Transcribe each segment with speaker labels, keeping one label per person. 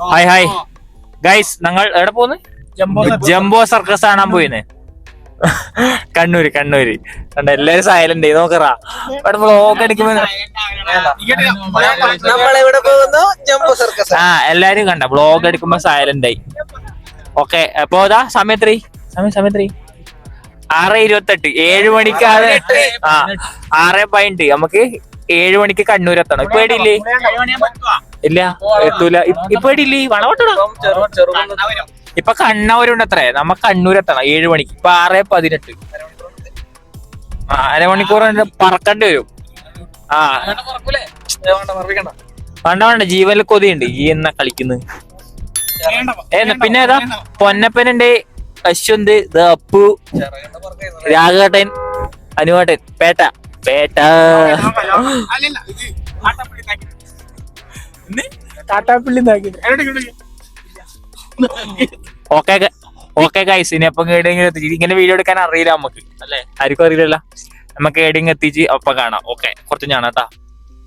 Speaker 1: Hi hi guys ഞങ്ങൾ എവിടെ പോന്ന്? Jumbo circus. കാണാൻ പോയിന്ന് കണ്ണൂര് കണ്ണൂര്. കണ്ട എല്ലാരും സൈലന്റ് നോക്കറാ ഇവിടെ ബ്ലോക്ക് അടിക്കുമ്പോ
Speaker 2: നമ്മളെവിടെ പോകുന്നു ജംബോ സർക്കസ്
Speaker 1: ആ എല്ലാരും കണ്ട ബ്ലോക്ക് എടുക്കുമ്പോ സൈലന്റ് ആയി. ഓക്കെ അപ്പൊ ഇതാ സമയത്രി സമയം സമയത്രി ആറ് ഇരുപത്തെട്ട്. ഏഴ് മണിക്ക് ആറ് ആ ആറ് പതിനെട്ട് നമുക്ക് ഏഴ് മണിക്ക് കണ്ണൂർ എത്തണം. ഇപ്പൊ എടിയില്ലേ ഇല്ല എത്തൂല. ഇപ്പൊ ഇല്ലേ വളവട്ടടാ. ഇപ്പൊ കണ്ണൂരുണ്ട് അത്രേ നമ്മ കണ്ണൂർ എത്തണം. ഏഴ് മണിക്ക്. ഇപ്പൊ ആറ് പതിനെട്ട്. അരമണിക്കൂർ കൊണ്ട് പറക്കേണ്ടി വരും. ആ. വേണ്ട വേണ്ട ജീവനിൽ കൊതിയുണ്ട്. ഈ എന്നാ കളിക്കുന്നത് പിന്നെ ഏതാ? പൊന്നപ്പനുണ്ട് അശ്വന്ത് ദ അപ്പു രാഘവേട്ടൻ അനുവേട്ടൻ. Pettah. Pettah. കാട്ടാപ്പിള്ളി okay okay guys ഇനി അപ്പം എവിടെയെങ്കിലും എത്തിച്ച് ഇങ്ങനെ വീഡിയോ എടുക്കാൻ അറിയില്ല നമുക്ക് അല്ലേ? ആർക്കും അറിയില്ലല്ല? നമുക്ക് എവിടെയെങ്കിലും എത്തിച്ച് അപ്പൊ കാണാം. ഓക്കെ കുറച്ച് ഞാൻ കേട്ടാ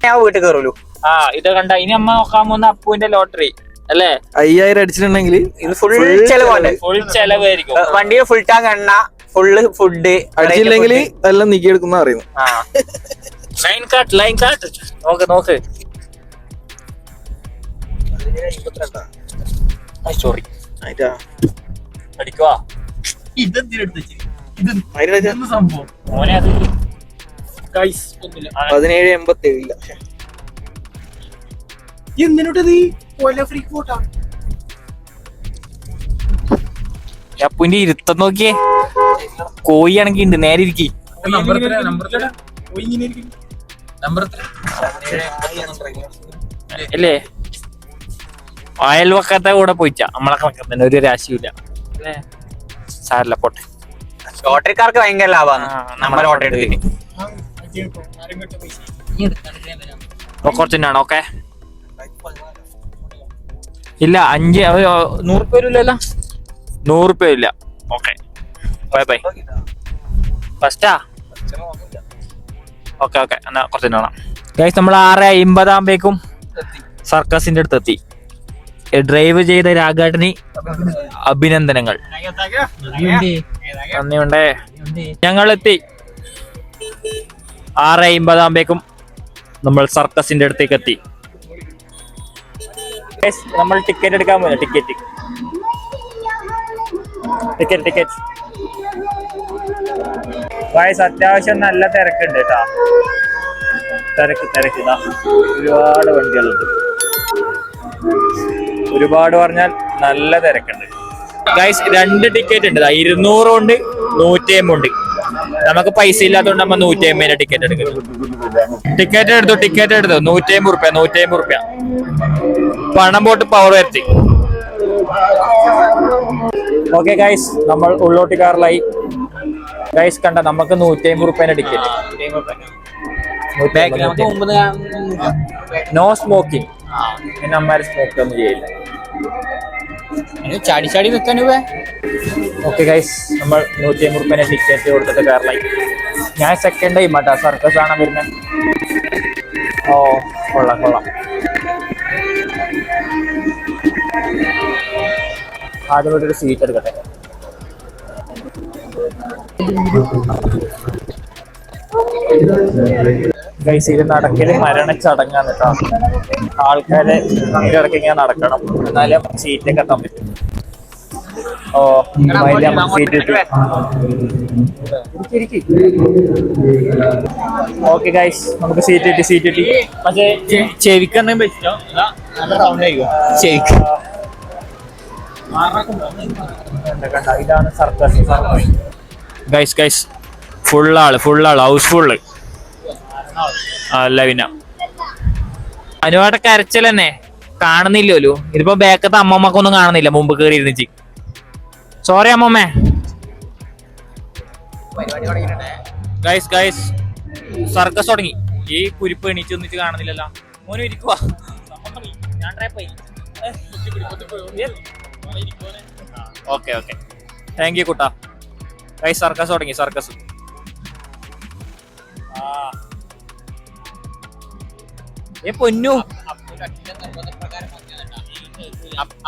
Speaker 2: ഞാൻ വീട്ടിൽ കയറുള്ളൂ
Speaker 1: ആ ഇത് കണ്ട ഇനി അമ്മ നോക്കാൻ പോകുന്ന അപ്പുവിന്റെ ലോട്ടറി അല്ലേ?
Speaker 3: അയ്യായിരം അടിച്ചിട്ടുണ്ടെങ്കിൽ
Speaker 2: ഇത് ഫുൾ ചെലവാണ്.
Speaker 1: ഫുൾ ചെലവായിരിക്കും.
Speaker 2: വണ്ടിയിൽ ഫുൾ ടാങ്ക് എണ്ണ ഫുള്ള് ഫുഡ്
Speaker 3: അടിച്ചില്ലെങ്കിൽ എല്ലാം നീക്കി എടുക്കുന്ന അറിയുന്നു.
Speaker 1: ആ. ലൈൻ കാട്ട് ലൈൻ കാട്ട് നോക്ക് നോക്ക്. സോറി അടിക്കുവാ.
Speaker 3: ഏഴില്ല
Speaker 1: ഈ അപ്പുവിന്റെ ഇരുത്തം നോക്കിയേ. കോഴിയാണെങ്കി ഉണ്ട് നേരെ ഇരിക്കി. അല്ലേ അയൽവക്കത്തെ കൂടെ പോയിച്ചാ. നമ്മളെ കണക്കത്തിന് ഒരു രാശിയില്ല സാരല്ല പോട്ടെ.
Speaker 2: ലോട്ടറിക്കാർക്ക് ഭയങ്കര ലാഭമാണ് നമ്മുടെ ലോട്ടറി എടുത്തിട്ട്.
Speaker 1: അപ്പൊ കുറച്ചിനാണ് ഓക്കെ. ഇല്ല അഞ്ച് നൂറ് പേരും ഇല്ലല്ലോ? നൂറ് പേരില്ല okay. Bye bye. ഫസ്റ്റാ? Okay okay. എന്നാ കുറച്ച് കാണാം ഗൈസ് നമ്മൾ ആറ് അമ്പതാകുമ്പേക്കും സർക്കസിന്റെ അടുത്തെത്തി. ഏ, ഡ്രൈവ് ചെയ്ത രാഘാട്ടിന് അഭിനന്ദനങ്ങൾ. നന്ദിയുണ്ടേ. ഞങ്ങൾ എത്തി ആറ് അമ്പതാകുമ്പേക്കും നമ്മൾ സർക്കസിന്റെ അടുത്തേക്ക് എത്തി. നമ്മൾ ടിക്കറ്റ് എടുക്കാൻ പോയി ടിക്കറ്റ് ടിക്കറ്റ് ടിക്കറ്റ് വയസ്സ് അത്യാവശ്യം നല്ല തിരക്കുണ്ട് കേട്ടാ. തിരക്ക് തിരക്ക്. ഒരുപാട് വണ്ടികളുണ്ട്. ഒരുപാട് പറഞ്ഞാൽ നല്ല തിരക്കുണ്ട്. ഗൈസ് രണ്ട് ടിക്കറ്റ് ഉണ്ട്. ഇരുന്നൂറും ഉണ്ട് നൂറ്റി ഉണ്ട്. നമുക്ക് പൈസ ഇല്ലാത്തതുകൊണ്ട് നമ്മൾ നൂറ്റി അമ്പതിന്റെ ടിക്കറ്റ് എടുക്കും. ടിക്കറ്റ് എടുത്തു ടിക്കറ്റ് എടുത്തു? നൂറ്റി അമ്പത് റുപ്യ നൂറ്റി അമ്പത് റുപ്യ പണം പോട്ട് പവർ വരുത്തി. ഓക്കെ ഗൈസ് നമ്മൾ ഉള്ളോട്ട് കാറിലായി. ഗൈസ് കണ്ട നമുക്ക് നൂറ്റി അമ്പത് റുപ്യന്റെ ടിക്കറ്റ് നോ സ്മോക്കിംഗ് പിന്നെ അമ്മമാര് സ്മോക്ക് ഒന്നും ചെയ്യില്ല.
Speaker 2: ചാടി ചാടി നിൽക്കാൻ
Speaker 1: ഓക്കെ ഗൈസ് നമ്മൾ നൂറ്റി അമ്പത് റുപ്യന്റെ ടിക്കറ്റ് കൊടുത്തിട്ട് കയറലായി ഞാൻ സെക്കൻഡ് ടൈം ആട്ടാ സർക്കസ് കാണാൻ വരുന്നത് ഓ കൊള്ളാം കൊള്ളാം. ആദ്യം ഒരു സീറ്റ് എടുക്കട്ടെ. ഗൈസ് ഇത് നടക്കൽ മരണച്ചടങ്ങാണ് കേട്ടോ. ആൾക്കാരെ ഇടയ്ക്ക് ഇങ്ങനെ നടക്കണം. എന്നാലേ സീറ്റൊക്കെ എത്താൻ പറ്റും ഓ സീറ്റ് കിട്ടി ഓക്കെ ഗൈസ് നമുക്ക് സീറ്റ് കിട്ടി സീറ്റ് കിട്ടി പക്ഷേ ചെവിക്കെന്തെങ്കിലും പറ്റിയോ? സൗണ്ട് ചെവിക്ക്. ഇതാണ് സർക്കസ്. ഗൈസ് ഗൈസ് ഫുള്ളാൾ ഫുള്ളാൾ ഫുൾ ഹൗസ് ഫുള്ള് അല്ല പിന്നെ അനുവാട്ട കരച്ചൽ തന്നെ കാണുന്നില്ലല്ലോ ഇതിപ്പോ ബാക്കത്തെ അമ്മമ്മക്കൊന്നും കാണുന്നില്ല. മുമ്പ് കയറി ഇരുന്നിച്ച്. സോറി അമ്മമ്മേ. ഗൈസ് ഗൈസ് സർക്കസ് തുടങ്ങി. ഈ കുരിപ്പ് എണീച്ച് ഒന്നിച്ച് കാണുന്നില്ലല്ലോ. മോനെ ഇരിക്കുവാ ഞാൻ ട്രാപ്പായി ഓക്കെ ഓക്കെ. താങ്ക് യു കുട്ടാ. ഗൈസ് സർക്കസ് തുടങ്ങി സർക്കസ് ഏ പൊന്നു.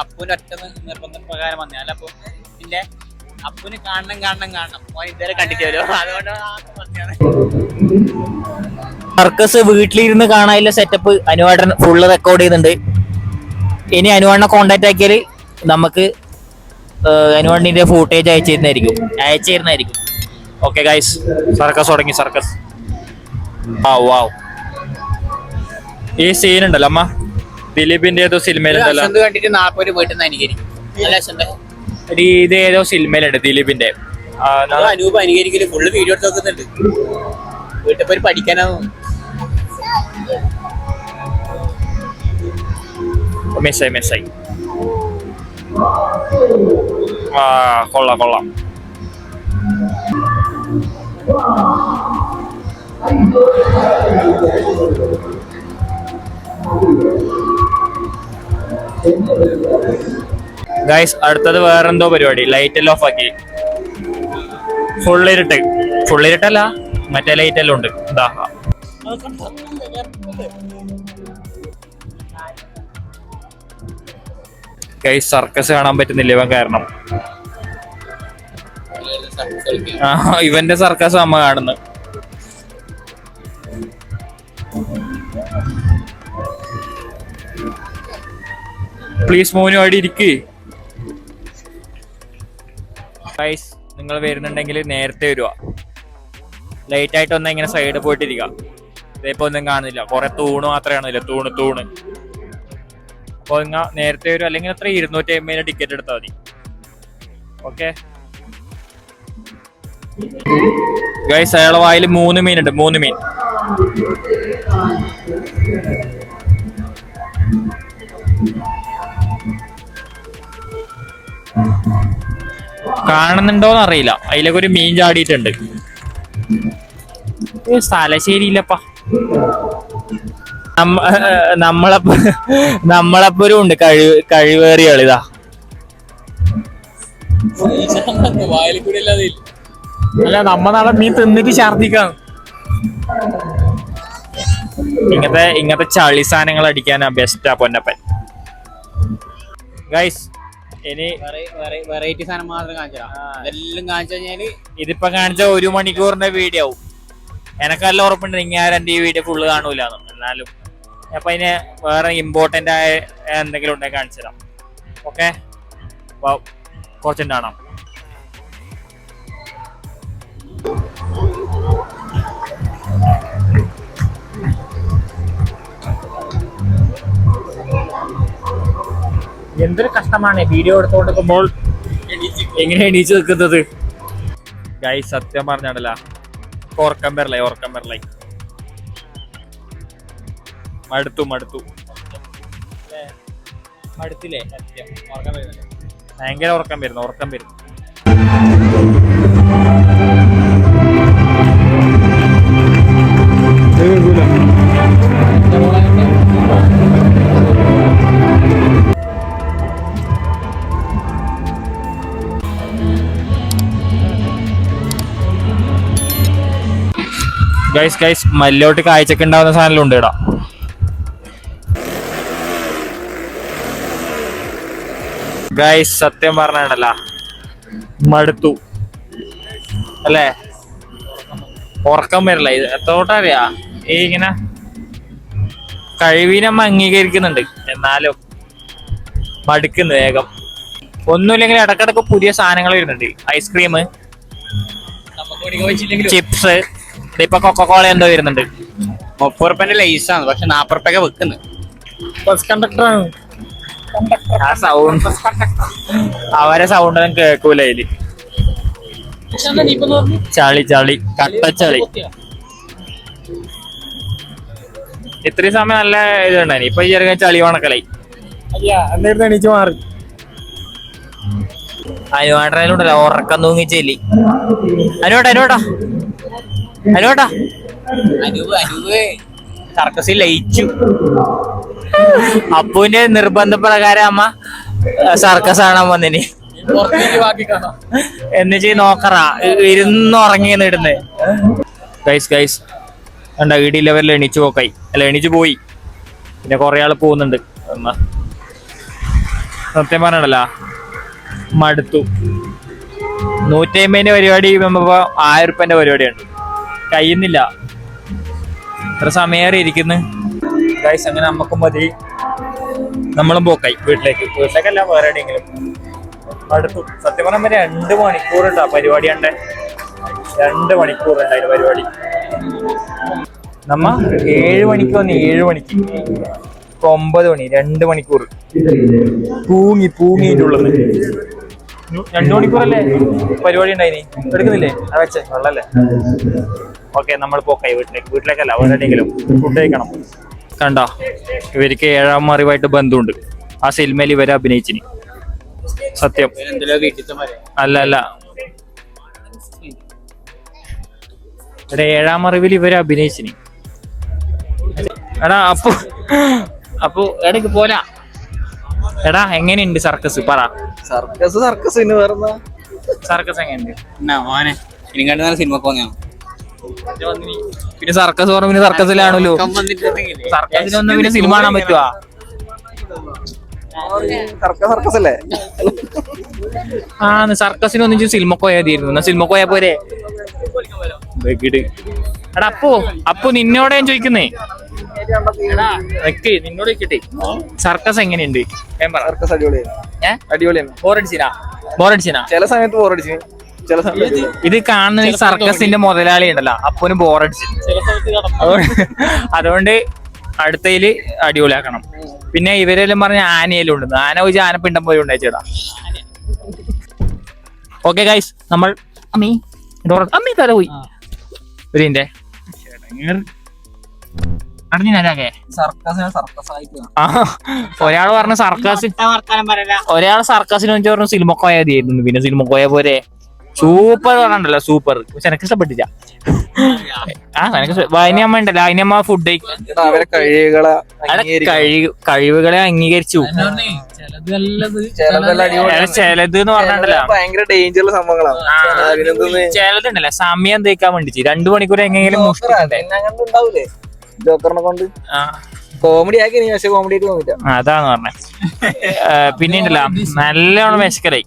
Speaker 4: അപ്പൂന് ഒറ്റ നിർബന്ധ പ്രകാരം വന്നേ. അല്ല അപ്പൊ പിന്നെ അപ്പൂന് കാണണം കാണണം കാണണം. മോൻ ഇതുവരെ കണ്ടിട്ടില്ലല്ലോ. അതുകൊണ്ടാണ്
Speaker 1: സർക്കസ് വീട്ടിലിരുന്ന് കാണാനുള്ള സെറ്റപ്പ് അനുവാടൻ ഫുള്ള് റെക്കോർഡ് ചെയ്യുന്നുണ്ട് ഇനി അനുവാടിനെ കോണ്ടാക്ട് ആക്കിയാൽ നമുക്ക് അനുവാടിന്റെ ഫൂട്ടേജ് അയച്ചു തരുന്നതായിരിക്കും അയച്ചു തരുന്നതായിരിക്കും ഓക്കെ ഗൈസ് സർക്കസ് തുടങ്ങി സർക്കസ് ആ വാവ് ഈ സീൻ ഉണ്ടല്ലോ. അമ്മ ദിലീപിന്റെ ഏതോ സിനിമയിലുണ്ടല്ലോ
Speaker 4: കണ്ടിട്ട് വീട്ടിൽ നിന്ന് അനുകരിക്കും
Speaker 1: ഇത് ഏതോ സിനിമയിലുണ്ട് ദിലീപിന്റെ.
Speaker 4: അനൂപ് അനുകരിക്കൽ ഫുള്ള് വീഡിയോ എടുത്ത് നോക്കുന്നുണ്ട് വീട്ടിൽ പോയി പഠിക്കാനാവും
Speaker 1: മിസ്സായി മിസ്സായി. ആ കൊള്ളാം കൊള്ളാം. ഗൈസ് അടുത്തത് വേറെന്തോ പരിപാടി. ലൈറ്റ് എല്ലാം ഓഫ് ആക്കി. ഫുൾ ഇരുട്ട് ഫുൾ ഇരുട്ടല്ല മറ്റേ ലൈറ്റ് എല്ലാം ഉണ്ട്. ദാഹ ഗൈസ് സർക്കസ് കാണാൻ പറ്റുന്നില്ല ഇവൻ കാരണം. ആ ഇവന്റെ സർക്കസ് അമ്മ കാണുന്നു. പ്ലീസ് മോനു അവിടെ ഇരിക്കേ. ഗൈസ് നിങ്ങൾ വരുന്നുണ്ടെങ്കിൽ നേരത്തെ വരുക ലേറ്റ് ആയിട്ട് ഒന്ന് ഇങ്ങനെ സൈഡ് പോയിട്ടിരിക്കുക ഇതിപ്പോ ഒന്നും കാണുന്നില്ല. കുറെ തൂണ് മാത്രമേ തൂണ് തൂണ്. അപ്പോൾ നിങ്ങൾ നേരത്തെ വരും. അല്ലെങ്കിൽ അത്ര ഇരുന്നൂറ്റി അമ്പതിന് ടിക്കറ്റ് എടുത്താൽ മതി. ഓക്കെ ഗൈസ് അയാളെ വായിൽ മൂന്ന് മീൻ ഉണ്ട്. മൂന്ന് മീൻ. കാണുന്നുണ്ടോന്ന് അറിയില്ല അതിലൊക്കെ ഒരു മീൻ ചാടിയിട്ടുണ്ട്. സ്ഥലം ശരിയില്ലപ്പാ നമ്മളപ്പ നമ്മളപ്പോഴും ഉണ്ട്. കഴിവ് കഴിവേറിയ
Speaker 4: ഇതാ.
Speaker 1: അല്ല നമ്മ നാളെ മീൻ തിന്നിട്ട് ഛർദിക്കാം ഇങ്ങനത്തെ ഇങ്ങനത്തെ ചളി സാധനങ്ങൾ അടിക്കാനാ ബെസ്റ്റാ പൊന്നപ്പൻ. ഗൈസ് ഇനി
Speaker 4: വെറൈറ്റി സാധനം മാത്രം കാണിച്ചാ ഇതെല്ലാം കാണിച്ചു കഴിഞ്ഞാൽ
Speaker 1: ഇതിപ്പോ കാണിച്ച ഒരു മണിക്കൂറിന്റെ വീഡിയോ ആവും. എനക്കല്ല ഉറപ്പുണ്ട് ഇങ്ങനെ ഈ വീഡിയോ ഫുള്ള് കാണൂല എന്നാലും അപ്പൊ അതിന് വേറെ ഇമ്പോർട്ടന്റ് ആയ എന്തെങ്കിലും ഉണ്ടെങ്കിൽ കാണിച്ചു തരാം. ഓക്കെ കുറച്ചും കാണാം എന്തൊരു കഷ്ടമാണ് വീഡിയോ എടുത്തുകൊണ്ടിരിക്കുമ്പോൾ. എങ്ങനെ എണീച്ച് നിൽക്കുന്നത്? ഗൈ സത്യം പറഞ്ഞാണല്ല. ഉറക്കം വരലായി ഉറക്കം വരലായി മടുത്തു മടുത്തു. ല്ലേ? മടുത്തില്ലേ? സത്യം. വരുന്നില്ല? ഭയങ്കര ഉറക്കം വരുന്നു ഉറക്കം വരുന്നു. ഗൈസ് ഗൈസ് മല്ലോട്ട് കാഴ്ചക്ക് ഉണ്ടാവുന്ന സാധനം ഉണ്ട് ഇടാ ഗൈസ് സത്യം പറഞ്ഞാണല്ല. മടുത്തു. അല്ലേ? ഉറക്കം വരില്ല. ഇത് എത്തോട്ടറിയാ ഈ ഇങ്ങനെ കഴിവിനെ അംഗീകരിക്കുന്നുണ്ട്. എന്നാലും മടുക്കുന്നു വേഗം. ഒന്നുമില്ലെങ്കിൽ ഇടക്കിടക്ക് പുതിയ സാധനങ്ങൾ വരുന്നുണ്ട്. ഐസ്ക്രീം ചിപ്സ് ഇപ്പൊ കൊക്കോള എന്തോ വരുന്നുണ്ട്.
Speaker 4: മുപ്പത് റുപ്യന്റെ ലൈസാണ് പക്ഷെ നാപ്പത് റുപ്യൊക്കെ വെക്കുന്നത്
Speaker 1: ബസ് കണ്ടക്ടർ ആ സൗണ്ട് അവരെ സൗണ്ട് ഒന്നും കേൾക്കൂല ഇതിൽ ചളി ചളി കട്ടച്ചളി ഇത്രയും സമയം നല്ല ഇതുണ്ടായി ഇപ്പൊ ചെറുങ്ങനെ ചളി വണക്കലായി
Speaker 3: എന്നിട്ട് എണീച്ച് മാറി.
Speaker 1: ഉറക്കം തൂങ്ങി ചെല്ലി. അനുവാട്ടാ അനുവേട്ടാ അനുവേട്ടാ
Speaker 4: സർക്കസിൽ ലയിച്ചു.
Speaker 1: അപ്പുവിന്റെ നിർബന്ധപ്രകാരം അമ്മ സർക്കസ് കാണാൻ വന്നിനി.
Speaker 4: പുറത്തേക്ക് ബാക്കി കാണാം.
Speaker 1: എന്ന് ചെയ്ത് നോക്കറ ഇരുന്ന് ഉറങ്ങിയെന്ന് ഇടുന്നേ. ഗൈസ് ഗൈസ് കണ്ട ഇടി ലെവലിൽ എണീച്ചു പോക്കായി. അല്ല എണീച്ചു പോയി. പിന്നെ കുറെ ആൾ പോകുന്നുണ്ട്. സത്യം പറഞ്ഞല്ല മടുത്തു. നൂറ്റി അമ്പതിന്റെ പരിപാടി ആയിരം ഉറുപ്പന്റെ പരിപാടിയുണ്ട്. കഴിയുന്നില്ല. ഇത്ര സമയേറെ ഇരിക്കുന്നു. ഗൈസ് അങ്ങനെ നമുക്കും മതി. നമ്മളും പോക്കായി വീട്ടിലേക്ക്. വീട്ടിലേക്കല്ല വേറെ എവിടെയെങ്കിലും. അടുത്തു സത്യം പറഞ്ഞാൽ രണ്ട് മണിക്കൂറുണ്ടാ പരിപാടി ഉണ്ട് രണ്ട് മണിക്കൂറുണ്ട് ഉണ്ടായിരുന്നു പരിപാടി. നമ്മ ഏഴ് മണിക്ക് വന്ന് ഏഴ് മണിക്ക്. ഇപ്പൊ ഒമ്പത് മണി രണ്ട് മണിക്കൂർ. പൂങ്ങി പൂങ്ങിയിട്ടുള്ളത് രണ്ടു മണിക്കൂറല്ലേ പരിപാടി ഉണ്ടായിനി? എടുക്കുന്നില്ലേ? ആ വെച്ചേ വെള്ളല്ലേ? ഓക്കെ നമ്മൾ പോക്കായി വീട്ടിലേക്ക് വീട്ടിലേക്കല്ല വേറെ എവിടെയെങ്കിലും ഫുഡ് കഴിക്കണം കണ്ട ഇവർക്ക് ഏഴാം അറിവായിട്ട് ബന്ധമുണ്ട് ആ സിനിമയിൽ ഇവരെ അഭിനയിച്ചിന്. സത്യം. അല്ല അല്ല. ഇവിടെ ഏഴാം അറിവിൽ ഇവരെ അഭിനയിച്ചിന്. എടാ അപ്പു അപ്പു എടക്ക് പോരാ. എടാ എങ്ങനെയുണ്ട് സർക്കസ്? പറ.
Speaker 3: സർക്കസ് സർക്കസ്
Speaker 1: സർക്കസ് എങ്ങനെയുണ്ട്?
Speaker 4: എന്നാ മോനെ ഇനി കണ്ടു സിനിമ പോന്നെയാണ്
Speaker 1: പിന്നെ സർക്കസ് പറഞ്ഞു പിന്നെ സർക്കസിലാണല്ലോ. സർക്കസിനൊന്നും പിന്നെ സിനിമ കാണാൻ പറ്റുവാ?
Speaker 3: സർക്കസ് സർക്കസ് അല്ലേ
Speaker 1: ആ സർക്കസിനൊന്നും സിനിമ പോയാതിരുന്നു എന്നാ സിനിമ പോയാ പോരെ. എടാ അപ്പു അപ്പു നിന്നോട് ഞാൻ ചോദിക്കുന്നേ. നിന്നോട് ചോദിക്കട്ടെ. സർക്കസ് എങ്ങനെയുണ്ട്? ഞാൻ പറ.
Speaker 3: സർക്കസ് അടിപൊളിയാണ്
Speaker 1: ബോറടിച്ചിനാ ബോറടിച്ചിനാ
Speaker 3: ചില സമയത്ത് ബോറടിച്ചു ചില സമയത്ത്
Speaker 1: ഇത് കാണുന്ന ഈ സർക്കസിന്റെ മുതലാളി ഉണ്ടല്ലോ അപ്പൊ ബോറടിച്ചു അതുകൊണ്ട് അതുകൊണ്ട് അടുത്തയിൽ അടിപൊളിയാക്കണം. പിന്നെ ഇവരെല്ലാം പറഞ്ഞ ആനയെല്ലാം ഉണ്ട്. ആന വെച്ച് ആനപ്പിണ്ടം പോയി ഉണ്ടായിച്ചേടാ. ഓക്കെ ഗൈസ് നമ്മൾ അമ്മി. ഡോറ- അമ്മി തല പോയി. ഒരിന്റെ അറിഞ്ഞാകെ ഒരാൾ പറഞ്ഞ സർക്കാസ് ഒരാൾ സർക്കാസിന് പറഞ്ഞു സിനിമ കോയാതിയായിരുന്നു പിന്നെ സിനിമ കോയ പോരെ. സൂപ്പർ പറഞ്ഞിട്ടുണ്ടല്ലോ സൂപ്പർ. പക്ഷെ എനിക്ക് ഇഷ്ടപ്പെട്ടില്ല. ആ എനിക്ക് അതിനമ്മ ഉണ്ടല്ലോ അതിനമ്മ ഫുഡ്
Speaker 3: അവരെ കഴിവുകളെ
Speaker 1: കഴിവ് കഴിവുകളെ അംഗീകരിച്ചു. ചിലത് എന്ന് പറഞ്ഞിട്ടല്ലോ
Speaker 3: ഭയങ്കര ഡേഞ്ചറുള്ള സംഭവങ്ങളാണ്. അതിനെന്തൊന്ന്?
Speaker 1: ചിലതുണ്ടല്ലോ സമയം തേക്കാൻ വേണ്ടി രണ്ടു മണിക്കൂർ എങ്ങനെയും
Speaker 3: ജോക്കറിനെ കൊണ്ട്? കോമഡി ആക്കി നീ പക്ഷെ കോമഡി ആയിട്ട് തോന്നില്ല
Speaker 1: ആ, അതാന്ന് പറഞ്ഞേ. പിന്നെ ഉണ്ടല്ലോ നല്ലോണം വിശക്കലായി.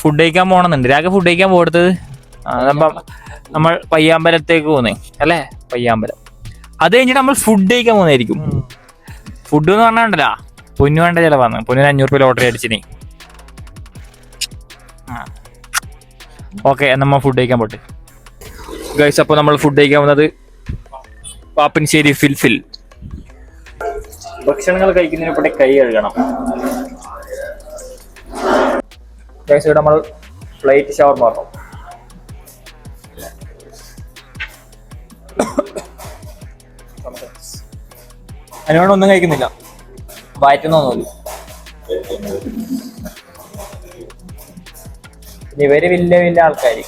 Speaker 1: ഫുഡ് കഴിക്കാൻ പോകണമെന്നുണ്ട് രാഗ ഫുഡ് കഴിക്കാൻ പോടുത്തത് നമ്മൾ പയ്യാമ്പലത്തേക്ക് പോകുന്നേ അല്ലേ? പയ്യാമ്പലം. അത് കഴിഞ്ഞിട്ട് നമ്മൾ ഫുഡ് കഴിക്കാൻ പോകുന്നതായിരിക്കും ഫുഡ് എന്ന് പറഞ്ഞാണ്ടല്ലോ പൊന്നു വേണ്ട ചിലവാന്ന് പൊന്നിന് അഞ്ഞൂറ് രൂപ ലോട്ടറി അടിച്ചിനി. ഓക്കെ നമ്മൾ ഫുഡ് കഴിക്കാൻ പോട്ടെ. ഗൈസ് അപ്പോൾ നമ്മൾ ഫുഡ് കഴിക്കാൻ പോകുന്നത് പാപ്പൻശ്ശേരി ഫിൽഫിൽ. ഭക്ഷണങ്ങൾ കഴിക്കുന്നതിനെ ഇവിടെ കൈ കഴുകണം. ഇവിടെ നമ്മൾ പ്ലേറ്റ് ഷവർ മാറും അതിനോട് ഒന്നും കഴിക്കുന്നില്ല. വയറ്റുന്നൊന്നുമില്ല ഇവർ വലിയ വലിയ ആൾക്കാര്.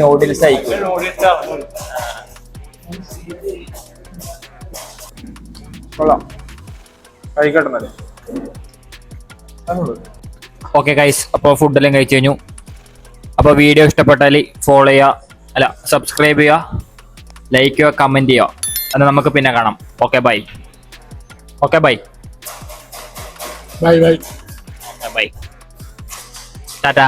Speaker 1: നൂഡിൽസ് ആയിരിക്കും. കൊള്ളാം. കഴിക്കട്ടെ എന്നാൽ. ഓക്കെ ഗൈസ് അപ്പോൾ ഫുഡെല്ലാം കഴിച്ചു കഴിഞ്ഞു. അപ്പോൾ വീഡിയോ ഇഷ്ടപ്പെട്ടാൽ ഫോളോ ചെയ്യുക. അല്ല സബ്സ്ക്രൈബ് ചെയ്യുക. ലൈക്ക് ചെയ്യുക കമന്റ് ചെയ്യുക. എന്നാൽ നമുക്ക് പിന്നെ കാണാം. Okay bye okay bye
Speaker 3: bye bye
Speaker 1: bye tata